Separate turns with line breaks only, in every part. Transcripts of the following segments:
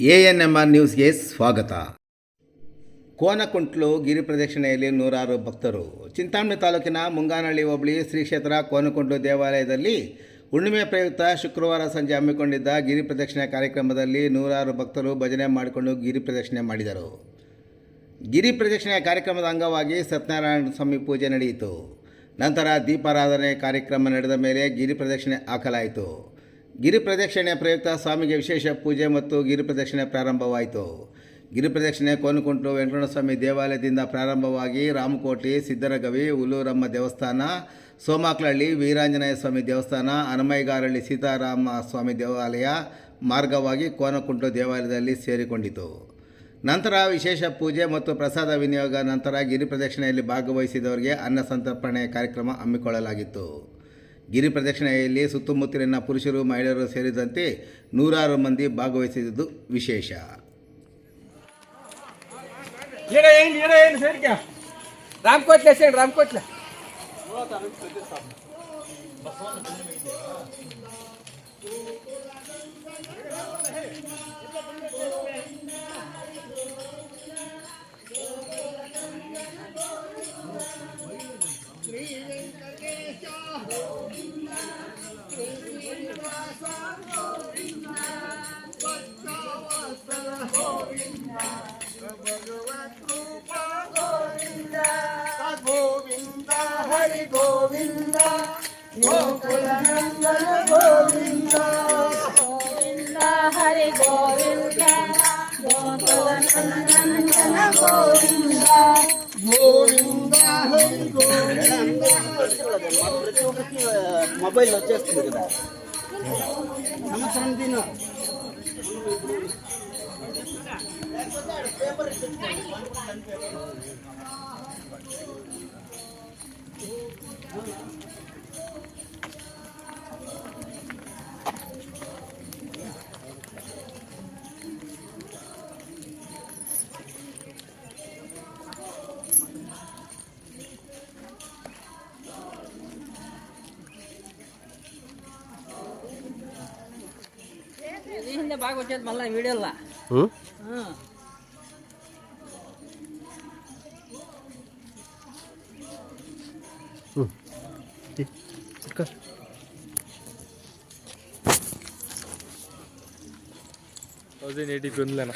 A N M R ನ್ಯೂಸ್ಗೆ ಸ್ವಾಗತ. ಕೋನಕುಂಟ್ಲು ಗಿರಿ ಪ್ರದಕ್ಷಿಣೆಯಲ್ಲಿ ನೂರಾರು ಭಕ್ತರು. ಚಿಂತಾಮಣಿ ತಾಲೂಕಿನ ಮುಂಗಾನಹಳ್ಳಿ ಹೋಬಳಿ ಶ್ರೀ ಕ್ಷೇತ್ರ ಕೋನಕುಂಟ್ಲು ದೇವಾಲಯದಲ್ಲಿ ಹುಣ್ಣಿಮೆ ಪ್ರಯುಕ್ತ ಶುಕ್ರವಾರ ಸಂಜೆ ಹಮ್ಮಿಕೊಂಡಿದ್ದ ಗಿರಿ ಪ್ರದಕ್ಷಿಣೆ ಕಾರ್ಯಕ್ರಮದಲ್ಲಿ ನೂರಾರು ಭಕ್ತರು ಭಜನೆ ಮಾಡಿಕೊಂಡು ಗಿರಿ ಪ್ರದಕ್ಷಿಣೆ ಮಾಡಿದರು. ಗಿರಿ ಪ್ರದಕ್ಷಿಣೆ ಕಾರ್ಯಕ್ರಮದ ಅಂಗವಾಗಿ ಸತ್ಯನಾರಾಯಣ ಸ್ವಾಮಿ ಪೂಜೆ ನಡೆಯಿತು. ನಂತರ ದೀಪಾರಾಧನೆ ಕಾರ್ಯಕ್ರಮ ನಡೆದ ಮೇಲೆ ಗಿರಿ ಪ್ರದಕ್ಷಿಣೆ ಹಾಕಲಾಯಿತು. ಗಿರಿ ಪ್ರದಕ್ಷಿಣೆ ಪ್ರಯುಕ್ತ ಸ್ವಾಮಿಗೆ ವಿಶೇಷ ಪೂಜೆ ಮತ್ತು ಗಿರಿ ಪ್ರದಕ್ಷಿಣೆ ಪ್ರಾರಂಭವಾಯಿತು. ಗಿರಿ ಪ್ರದಕ್ಷಿಣೆ ಕೋನಕುಂಟು ವೆಂಕಟಸ್ವಾಮಿ ದೇವಾಲಯದಿಂದ ಪ್ರಾರಂಭವಾಗಿ ರಾಮಕೋಟೆ, ಸಿದ್ದರಗವಿ ಉಲ್ಲೂರಮ್ಮ ದೇವಸ್ಥಾನ ಸೋಮಾಕ್ಲಹಳ್ಳಿ ವೀರಾಂಜನೇಯ ಸ್ವಾಮಿ ದೇವಸ್ಥಾನ ಹನುಮೈಗಾರಹಳ್ಳಿ ಸೀತಾರಾಮ ಸ್ವಾಮಿ ದೇವಾಲಯ ಮಾರ್ಗವಾಗಿ ಕೋನಕುಂಟು ದೇವಾಲಯದಲ್ಲಿ ಸೇರಿಕೊಂಡಿತು. ನಂತರ ವಿಶೇಷ ಪೂಜೆ ಮತ್ತು ಪ್ರಸಾದ ವಿನಿಯೋಗ ನಂತರ ಗಿರಿ ಪ್ರದಕ್ಷಿಣೆಯಲ್ಲಿ ಭಾಗವಹಿಸಿದವರಿಗೆ ಅನ್ನ ಸಂತರ್ಪಣೆ ಕಾರ್ಯಕ್ರಮ ಹಮ್ಮಿಕೊಳ್ಳಲಾಗಿತ್ತು. ಗಿರಿ ಪ್ರದಕ್ಷಿಣೆಯಲ್ಲಿ ಸುತ್ತಮುತ್ತಲಿನ ಪುರುಷರು ಮಹಿಳೆಯರು ಸೇರಿದಂತೆ ನೂರಾರು ಮಂದಿ ಭಾಗವಹಿಸಿದ್ದು ವಿಶೇಷ.
గోకుల నందన గోవింద
గోవింద హరి గోవింద గోకుల నందన గోవింద
గోవింద హరి గోవింద
మొబైల్ వచ్చేస్తుంది కదా సంవత్సరం తిను
ఇది ಹಿಂದೆ బాగా వచ్చేది మళ్ళీ వీడియోలా
థౌసండ్ ఎయిటీ ఉందిలేనా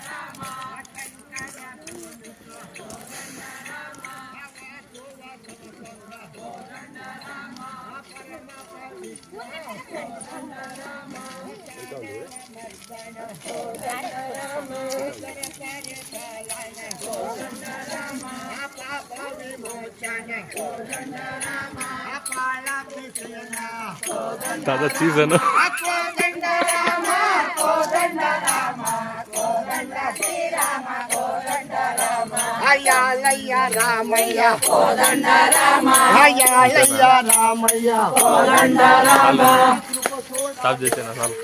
తాజా సీజన్
అయ్యాలయ్య రామయ్య కోదండ రామ అయ్యాలయ్య రామయ్య
స్టాప్ చేసాను అసలు.